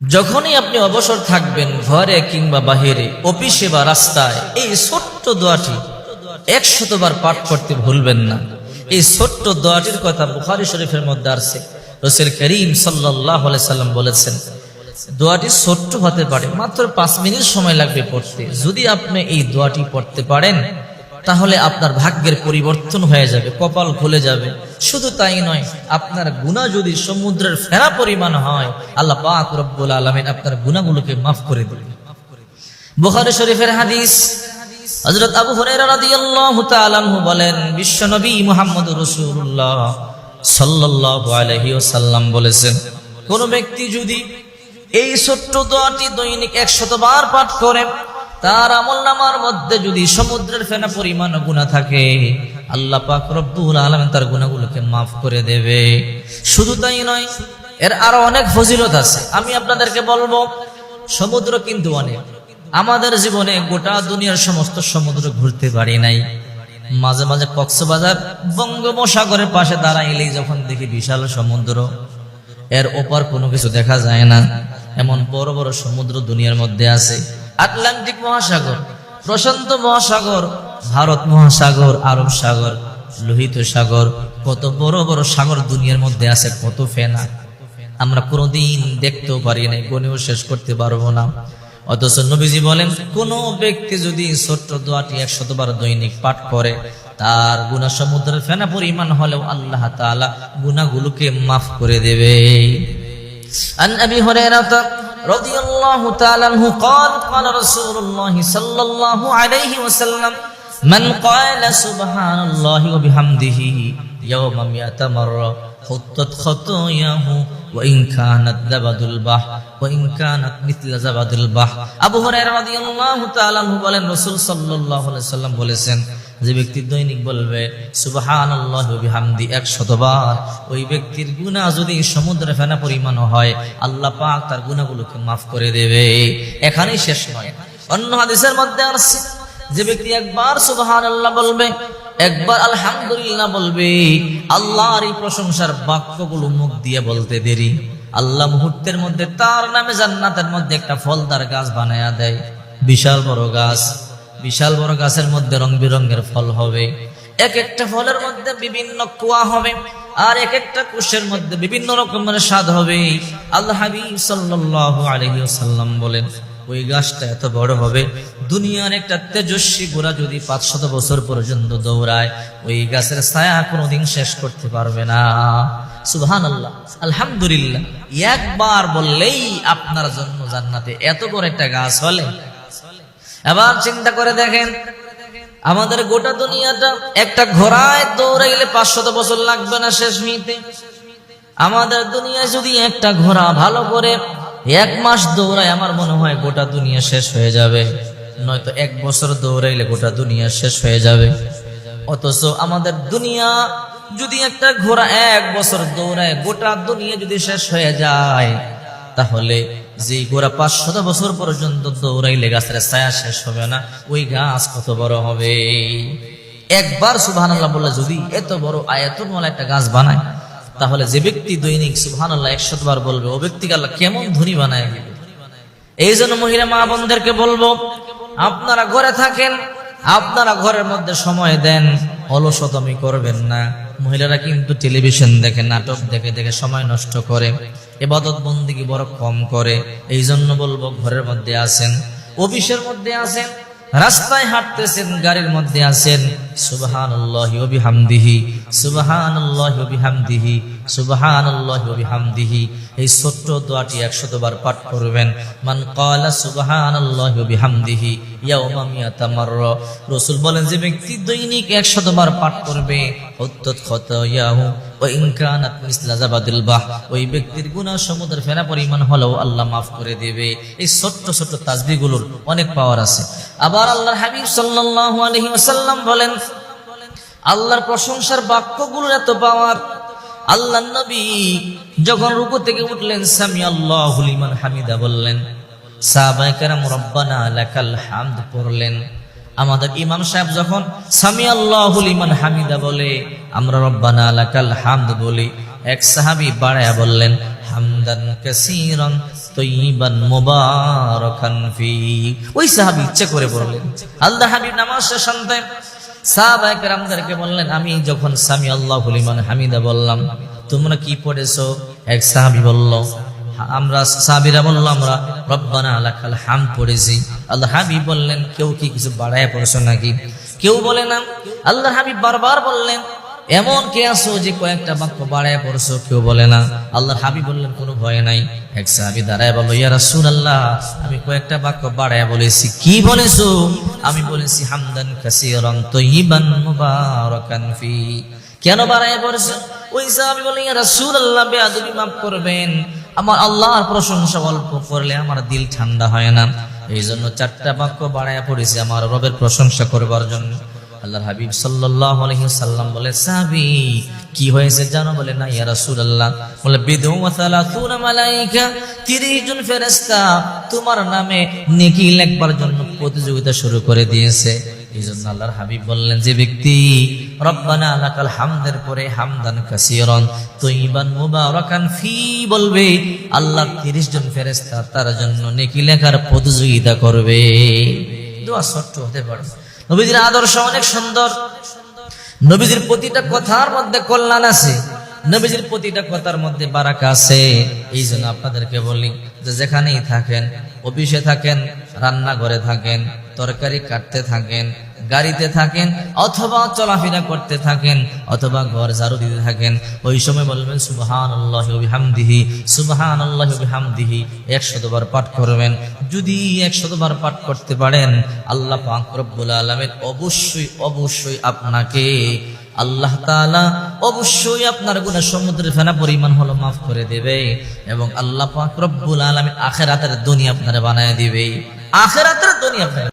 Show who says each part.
Speaker 1: যখনই আপনি অবসর থাকবেন ঘরে কিংবা বাহিরে, অফিসে বা রাস্তায়, এই ছোট্ট দোয়াটি একশতবার পাঠ করতে ভুলবেন না। এই ছোট্ট দোয়াটির কথা বুখারি শরীফের মধ্যে আসছে। রসুল করিম সাল্লাহ সাল্লাম বলেছেন, দোয়াটি ছোট্ট হতে পারে, মাত্র পাঁচ মিনিট সময় লাগবে পড়তে। যদি আপনি এই দোয়াটি পড়তে পারেন, তাহলে আপনার ভাগ্যের পরিবর্তন হয়ে যাবে, কপাল খুলে যাবে। শুধু তাই নয়, আপনার গুণা যদি সমুদ্রের ফেরা পরিমাণ হয়, আল্লাহ পাক রব্বুল আলমিন আপনার গুণাগুলোকে মাফ করে দেবে বুখারী শরীফের হাদিস, হযরত আবু রাদিয়াল্লাহু তাআলা বলেন বিশ্বনবী মুহাম্মদুর রাসূলুল্লাহ সাল্লাল্লাহু আলাইহি ওয়াসাল্লাম বলেছেন, কোন ব্যক্তি যদি এই ছোট্ট দোয়াটি দৈনিক 100 বার পাঠ করে, তার আমলনামার মধ্যে যদি সমুদ্রের ফেনা পরিমাণ গুনাহ থাকে আল্লাহ পাক রব্বুল আলামিন তার গুণাগুলোকে মাফ করে দেবে। শুধু তাই নয়, এর আরও অনেক ফজিলত আছে। আমি আপনাদেরকে বলব, সমুদ্র কিন্তু অনেক। আমাদের জীবনে গোটা দুনিয়ার সমস্ত সমুদ্র ঘুরতে পারি নাই। মাঝে মাঝে কক্সবাজার বঙ্গোপসাগরের পাশে দাঁড়াইলেই যখন দেখি বিশাল সমুদ্র, এর ওপর কোনো কিছু দেখা যায় না। এমন বড় বড় সমুদ্র দুনিয়ার মধ্যে আছে। আটলান্টিক মহাসাগর প্রশান্ত মহাসাগর, ভারত মহাসাগর, আরব সাগর, লোহিত সাগর, কত বড় বড় সাগর দুনিয়ার মধ্যে আছে, কত ফেনা। আমরা কোনোদিন দেখতেও পারি নাই, গণেও শেষ করতে পারব না। অথচ নবীজি বলেন, কোনো ব্যক্তি যদি ছোট্ট দোয়াটি একশতবার দৈনিক পাঠ করে, তার গুণা সমুদ্রের ফেনা পরিমাণ হলেও আল্লাহ তালা গুণাগুলোকে মাফ করে দেবে। رضي الله تعالى عنه قال قال رسول الله صلى الله عليه وسلم من قال سبحان الله وبحمده يوم مئة مرة حطت خطاياه وإن كانت زبد البحر وإن كانت مثل زبد البحر আবু হুরায়রা রাদিয়াল্লাহু তাআলা আনহু বলেন রাসূল সাল্লাল্লাহু আলাইহি সাল্লাম বলেছেন যে ব্যক্তি দৈনিক বলবে, সুবহানাল্লাহি ওয়া বিহামদি 100 বার ওই ব্যক্তির গুনাহ যদি সমুদ্রে ফেনা পরিমাণ হয়, আল্লাহ পাক তার গুণাগুলোকে মাফ করে দেবে। এখানেই শেষ নয়। অন্য হাদিসের মধ্যে আসছে যে ব্যক্তি একবার সুবাহান আল্লাহ বলবে, একবার আলহামদুলিল্লাহ বলবে, আল্লাহর এই প্রশংসার বাক্যগুলো মুখ দিয়ে বলতে দেরি। আল্লাহ মুহূর্তের মধ্যে তার নামে জান্নাতের মধ্যে একটা ফলদার গাছ বানায়া দেয়। বিশাল বড় গাছ। বিশাল বড় গাছের মধ্যে রং বেরঙের ফল হবে। এক একটা ফলের মধ্যে বিভিন্ন কুয়া হবে আর এক একটা কুশের মধ্যে বিভিন্ন রকমের স্বাদ হবে। আল্লাহ বলেন, ওই গাছটা এত বড় হবে, দুনিয়ার একটা তেজস্বী গোড়া যদি পাঁচশত বছর পর্যন্ত দৌড়ায়, ওই গাছের ছায়া কোনোদিন শেষ করতে পারবে না। সুবহান আল্লাহ আলহামদুলিল্লাহ। একবার বললেই আপনার জন্য জান্নাতে এত বড় একটা গাছ হলে এবার চিন্তা করে দেখেন, আমাদের গোটা দুনিয়াটা একটা ঘোড়ায় দৌড়াইলে পাঁচশত বছর লাগবে না শেষ হইতে আমাদের দুনিয়ায় যদি একটা ঘোড়া ভালো করে এক মাস দৌড়ায়, আমার মনে হয় গোটা দুনিয়া শেষ হয়ে যাবে। নয়তো এক বছর দৌড়াইলে গোটা দুনিয়া শেষ হয়ে যাবে। অথচ আমাদের দুনিয়া যদি একটা ঘোড়া এক বছর দৌড়ায়, গোটা দুনিয়া যদি শেষ হয়ে যায়, তাহলে যে গোড়া পাঁচশত বছর পর্যন্ত দৌড়াইলে গাছের ছায়া শেষ হবে না, ওই গাছ কত বড় হবে? একবার সুবহান আল্লাহ বললে, যদি এত বড় আয়াতনওয়ালা একটা গাছ বানায়, তাহলে যে ব্যক্তি দৈনিক সুবহান আল্লাহ একশত বার বলবে, ও ব্যক্তিকে আল্লাহ কেমন ধনী বানায় এই জন্য মহিলা মা বোনদেরকে বলব, আপনারা ঘরে থাকেন, আপনারা ঘরের মধ্যে সময় দেন, অলসতমি করবেন না। মহিলারা কিন্তু টেলিভিশন দেখে, নাটক দেখে দেখে সময় নষ্ট করে। এবাদত বন্দিকে বড় কম করে। এই জন্য বলব ঘরের মধ্যে আসেন অফিসের মধ্যে আসেন রাস্তায় হাঁটতেছেন, গাড়ির মধ্যে আসেন সুবহানাল্লাহি ওয়া বিহামদিহি, সুবহানাল্লাহি ওয়া বিহামদিহি। বিহামদিহি। এই ছোট্ট 100 বার পাঠ করবেন। রাসূল বলেন, যে ব্যক্তি দৈনিক 100 বার পাঠ করবে ওই ব্যক্তির গুনাহ সমুদ্রের ফেনা পরিমাণ হলেও আল্লাহ মাফ করে দেবে। এই ছোট্ট ছোট্ট তাসবিহগুলোর অনেক পাওয়ার আছে। আবার আল্লাহর হাবিব সাল্লাল্লাহু আলাইহি বলেন, আল্লাহর প্রশংসার বাক্যগুলোর এত পাওয়ার আল্লাহ নবী যখন রুকু থেকে উঠলেন সামি আল্লাহ হামিদা বললেন, সাহাবায়ে কেরাম রব্বানা লাকাল হামদ পড়লেন। আমাদের ইমাম সাহেব যখন সামি আল্লাহ লিমান হামিদা বলে, আমরা রব্বানা লাকাল হামদ বলি, এক সাহাবী বাড়ায়া বললেন, হামদান কাসীরান তৈবান মুবারাকান ফি। ওই সাহাবী ইচ্ছে করে বললেন আল্লাহ হাবিব নামাজ শেষ কেরামদেরকে বললেন, আমি যখন স্বামী আল্লাহ হলিমান হামিদা বললাম, তোমরা কি পড়েছো? এক সাহাবি বলল, আমরা, সাহাবীরা বলল, আমরা রব্বানা লাকাল হাম পড়েছি। আল্লাহ হাবি বললেন, কেউ কি কিছু বাড়ায় পড়েছো নাকি? কেউ বলে না। আল্লাহ হাবি বারবার বললেন এমন কে আসো যে কয়েকটা বাক্য বাড়ায় পড়ছো? কেউ বলে না। আল্লাহ হাবি বললেন, কোনো ভয় নাই। এক সাহাবি দাঁড়ায় বলল, ইয়া আল্লাহ আমি কয়েকটা বাক্য বাড়ায় বলেছি। কি বলেছ? আমি বলেছি, হামদান কাসীরান তয়্যিবান মুবারাকান ফি। কেন বাড়ায় পড়ছো? ওই সাহাবি বললেন, ইয়া রাসূলুল্লাহ, বেয়াদবি মাফ করবেন। আমার আল্লাহর প্রশংসা অল্প করলে আমার দিল ঠান্ডা হয় না। এই জন্য চারটা বাক্য বাড়ায় পড়েছি, আমার রবের প্রশংসা করবার জন্য। আল্লাহর হাবিব আলাইহি সাল্লাম বলে, সাহাবী, কি হয়েছে জানো? বলে, না ইয়া রাসূলুল্লাহ। বলে বিদু মালাইকা 30 জন ফেরেশতা তোমার নামে নেকি লেখবার জন্য প্রতিযোগিতা শুরু করে দিয়েছে। এই আল্লাহর হাবিব বললেন, যে ব্যক্তি, রব্বানা লাকাল হামদের পরে হামদান কাসীরান মুবারাকান ফি, বলবে, আল্লাহ 30 জন ফেরেশতা তার জন্য নেকি লেখার প্রতিযোগিতা করবে। দোয়া ছোট্ট হতে পারে। নবীজির আদর্শ অনেক সুন্দর। নবীজির প্রতিটা কথার মধ্যে কল্যাণ আছে। নবীজির প্রতিটা কথার মধ্যে বারাকা আছে। এই জন্য আপনাদেরকে বলি যে যেখানেই থাকেন, অফিসে থাকেন, রান্নাঘরে থাকেন, তরকারি কাটতে থাকেন গাড়িতে থাকেন অথবা চলাফেরা করতে থাকেন অথবা ঘর ঝাড়ু দিতে থাকেন, ওই সময় বলবেন সুবহান আল্লাহ বিহামদিহি সুবহান আল্লাহ বিহামদিহি একশতবার পাঠ করবেন। যদি একশতবার পাঠ করতে পারেন, আল্লাহ পাক আলামিন অবশ্যই অবশ্যই আপনাকে, আল্লাহ তাআলা অবশ্যই আপনার গুনাহ সমুদ্রের ফেনা পরিমাণ হলো মাফ করে দেবে এবং আল্লাহ পাক রব্বুল আলামিন আখিরাতের দুনিয়া আপনারা বানায় দিবে। আখিরাতের দুনিয়া আপনারা